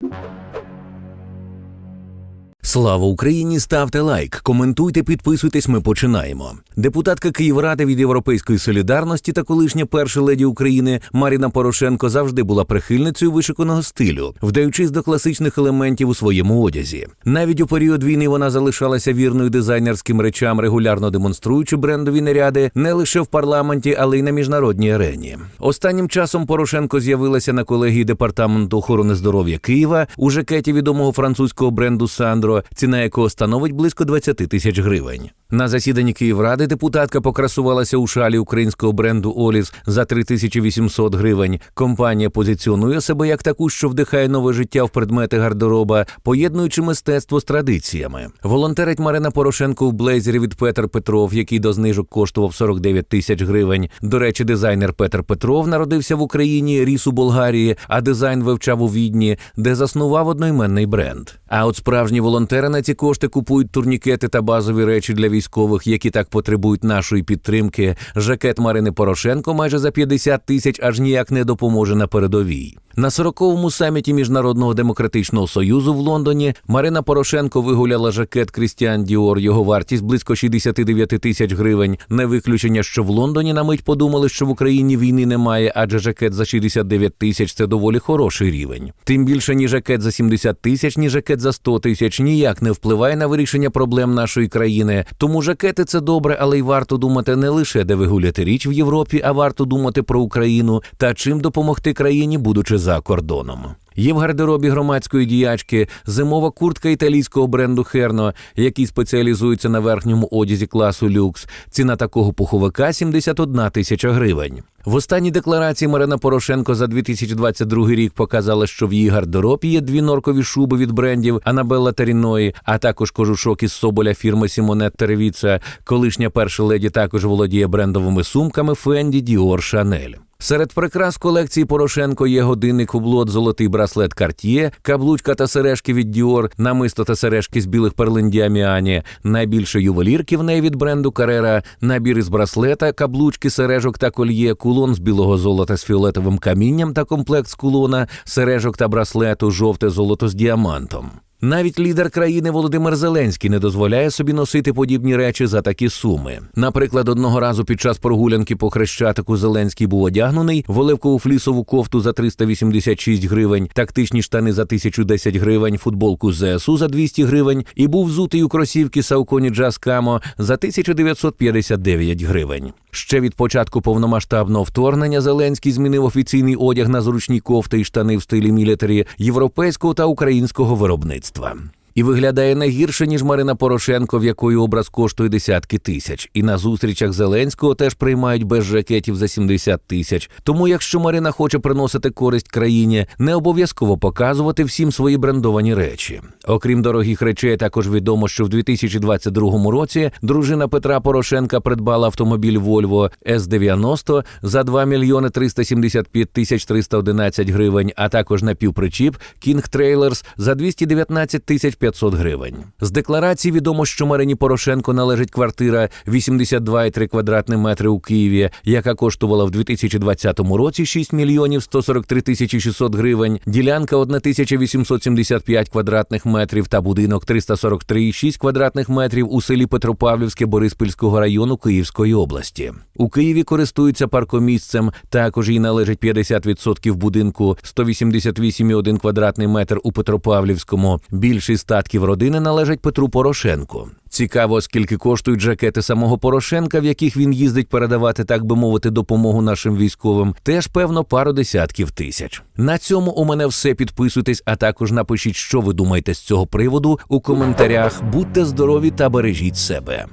you Слава Україні! Ставте лайк, коментуйте, підписуйтесь. Ми починаємо. Депутатка Київради від Європейської солідарності та колишня перша леді України Маріна Порошенко завжди була прихильницею вишиканого стилю, вдаючись до класичних елементів у своєму одязі. Навіть у період війни вона залишалася вірною дизайнерським речам, регулярно демонструючи брендові наряди не лише в парламенті, але й на міжнародній арені. Останнім часом Порошенко з'явилася на колегії департаменту охорони здоров'я Києва у жакеті відомого французького бренду Сандро, ціна якого становить близько 20 тисяч гривень. На засіданні Київради депутатка покрасувалася у шалі українського бренду Оліс за 3800 гривень. Компанія позиціонує себе як таку, що вдихає нове життя в предмети гардероба, поєднуючи мистецтво з традиціями. Волонтерить Марина Порошенко в блейзері від Петр Петров, який до знижок коштував 49 тисяч гривень. До речі, дизайнер Петр Петров народився в Україні, ріс у Болгарії, а дизайн вивчав у Відні, де заснував одноіменний бренд. А от справжні волонтери на ці кошти купують турнікети та базові речі для військових, які так потребують нашої підтримки. Жакет Марини Порошенко майже за 50 тисяч аж ніяк не допоможе на передовій. На 40-му саміті Міжнародного демократичного союзу в Лондоні Марина Порошенко вигуляла жакет Крістіан Діор. Його вартість близько 69 тисяч гривень. Не виключення, що в Лондоні на мить подумали, що в Україні війни немає, адже жакет за 69 тисяч це доволі хороший рівень. Тим більше ні жакет за 70 тисяч, ні жакет за 100 тисяч ніяк не впливає на вирішення проблем нашої країни. Тому жакети це добре, але й варто думати не лише де вигуляти річ в Європі, а варто думати про Україну та чим допомогти країні, будучи за кордоном. Є в гардеробі громадської діячки зимова куртка італійського бренду Херно, який спеціалізується на верхньому одязі класу люкс. Ціна такого пуховика 71 тисяча гривень. В останній декларації Марина Порошенко за 2022 рік показала, що в її гардеробі є дві норкові шуби від брендів Анабелла та Ріної, а також кожушок із соболя фірми Сімонет Теревіца. Колишня перша леді також володіє брендовими сумками Фенді, Діор, Шанель. Серед прикрас колекції Порошенко є годинник хублот, золотий браслет Cartier, каблучка та сережки від Діор, намисто та сережки з білих перлин Діаміані, найбільше ювелірки в неї від бренду Карера, набір із браслета, каблучки, сережок та кольє, кулон з білого золота з фіолетовим камінням та комплект кулона, сережок та браслету, жовте золото з діамантом. Навіть лідер країни Володимир Зеленський не дозволяє собі носити подібні речі за такі суми. Наприклад, одного разу під час прогулянки по хрещатику Зеленський був одягнений в оливкову флісову кофту за 386 гривень, тактичні штани за 1010 гривень, футболку ЗСУ за 200 гривень і був взутий у кросівки Сауконі Джаз Камо за 1959 гривень. Ще від початку повномасштабного вторгнення Зеленський змінив офіційний одяг на зручні кофти і штани в стилі мілітарі європейського та українського виробництва. товариства. І виглядає не гірше, ніж Марина Порошенко, в якої образ коштує десятки тисяч. І на зустрічах Зеленського теж приймають без жакетів за 70 тисяч. Тому, якщо Марина хоче приносити користь країні, не обов'язково показувати всім свої брендовані речі. Окрім дорогих речей, також відомо, що в 2022 році дружина Петра Порошенка придбала автомобіль Volvo S90 за 2 мільйони 375 тисяч 311 гривень, а також напівпричіп King Trailers за 219 тисяч 500 гривень. З декларації відомо, що Марині Порошенко належить квартира 82,3 квадратні метри у Києві, яка коштувала в 2020 році 6 мільйонів 143 тисячі 600 гривень, ділянка 1875 квадратних метрів та будинок 343,6 квадратних метрів у селі Петропавлівське Бориспільського району Київської області. У Києві користуються паркомісцем. Також їй належить 50% будинку 188,1 квадратний метр у Петропавлівському. Більшість статків родини належать Петру Порошенку. Цікаво, скільки коштують жакети самого Порошенка, в яких він їздить передавати, так би мовити, допомогу нашим військовим. Теж певно пару десятків тисяч. На цьому у мене все. Підписуйтесь, а також напишіть, що ви думаєте з цього приводу у коментарях. Будьте здорові та бережіть себе.